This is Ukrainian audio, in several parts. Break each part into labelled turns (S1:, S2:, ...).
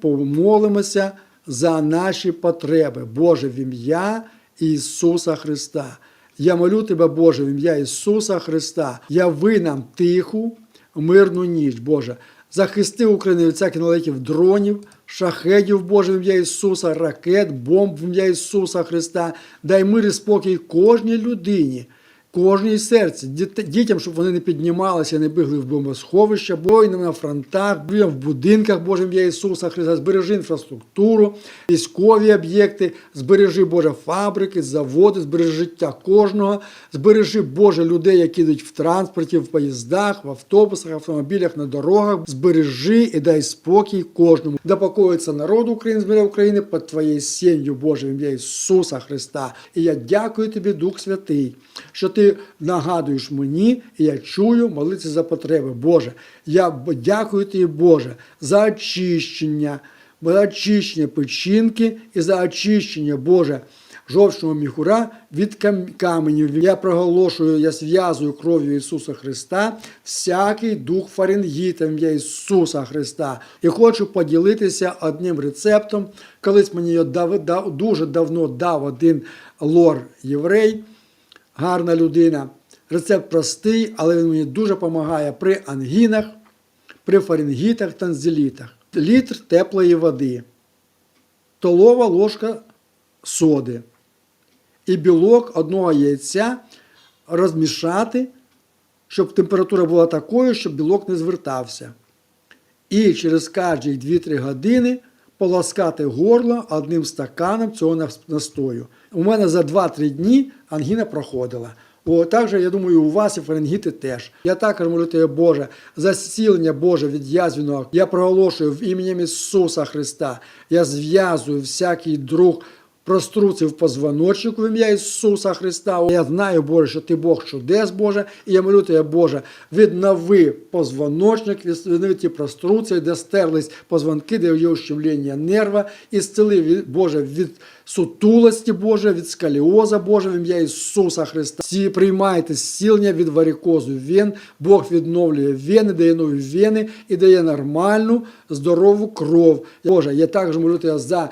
S1: помолимося за наші потреби. Боже, в ім'я Ісуса Христа. Я молю тебе, Боже, в ім'я Ісуса Христа. Яви нам тиху, мирну ніч, Боже. Захисти Україну від всяких налетів дронів, шахедів, Боже, в ім'я Ісуса, ракет, бомб в ім'я Ісуса Христа. Дай мир і спокій кожній людині, кожній серці, дітям, щоб вони не піднімалися, не бігли в бомбосховища, воїнам на фронтах, в будинках, Боже, в Ісуса Христа, збережи інфраструктуру, військові об'єкти, збережи, Боже, фабрики, заводи, збережи життя кожного, збережи, Боже, людей, які йдуть в транспорті, в поїздах, в автобусах, автомобілях, на дорогах. Збережи і дай спокій кожному. Да покоїться народ України, зміра України під Твоєю сім'ю, Боже, в Ісуса Христа. І я дякую Тобі, Дух Святий, що Ти нагадуєш мені, і я чую молитися за потреби. Боже, я дякую Тобі, Боже, за очищення, за очищення печінки і за очищення, Боже, жовчного міхура від каменів. Я проголошую, я зв'язую кров'ю Ісуса Христа всякий дух фарингіта ім'я Ісуса Христа. І хочу поділитися одним рецептом. Колись мені його дав- дуже давно дав один лор єврей, гарна людина. Рецепт простий, але він мені дуже допомагає при ангінах, при фарингітах, танзелітах. Літр теплої води, столова ложка соди і білок одного яйця розмішати, щоб температура була такою, щоб білок не звертався. І через кожні 2-3 години полоскати горло одним стаканом цього настою. У мене за 2-3 дні ангіна проходила. О, також, я думаю, у вас і фаренгіти теж. Я також молю тебе, Боже, за зцілення Боже від язвіного. Я проголошую в ім'ям Ісуса Христа. Я зв'язую всякий друг проструців позвоночнику в ім'я Ісуса Христа. Я знаю, Боже, що Ти Бог чудес, Боже, і я молю тебе, Боже, віднови позвоночник, віднови ті проструції, де стерлись позвонки, де є ущемлення нерва, і зцели, Боже, від сутулості, Боже, від скаліоза, Боже, в ім'я Ісуса Христа. Всі приймайте зцілення від варикозу вен. Бог відновлює вени, дає нові вени і дає нормальну, здорову кров. Боже, я також молю тебе за,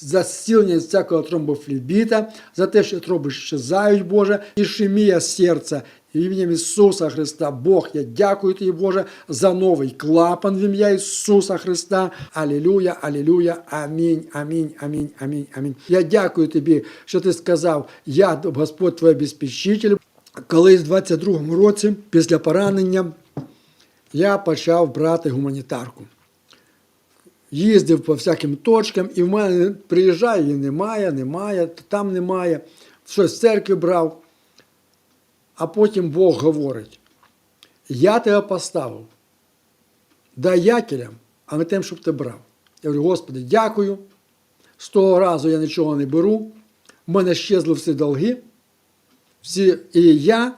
S1: за зцілення всякого тромбофлебіта, за те, що троби щезають, Боже, ішемія серця. Ім'ям Ісуса Христа, Бог, я дякую тобі, Боже, за новий клапан в ім'я Ісуса Христа. Алілюя, алілюя, амінь, амінь, амінь, амінь, амінь. Я дякую тобі, що ти сказав, я Господь твій обезпечитель. Колись в 22-му році, після поранення, я почав брати гуманітарку. Їздив по всяким точкам, і в мене приїжджає, і немає, немає, там немає. Щось з церкви брав. А потім Бог говорить: я тебе поставив дай даятелям, а не тим, щоб ти брав. Я говорю, Господи, дякую. З того разу я нічого не беру. У мене щезли всі долги. Всі, і я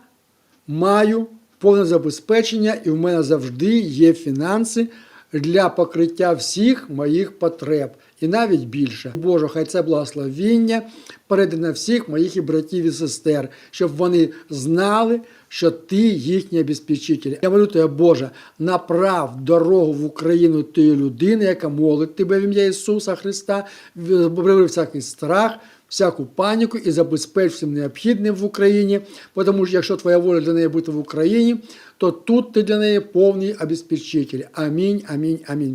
S1: маю повне забезпечення, і в мене завжди є фінанси для покриття всіх моїх потреб, і навіть більше. Боже, хай це благословіння перейде на всіх моїх і братів і сестер, щоб вони знали, що ти їхній обезпечитель. Я молю тебе, Боже, направ дорогу в Україну тієї людини, яка молить тебе в ім'я Ісуса Христа, вибрали всякий страх всяку паніку і забезпеч всім необхідним в Україні. Тому що якщо твоя воля для неї бути в Україні, то тут ти для неї повний обезпечитель. Амінь, амінь, амінь.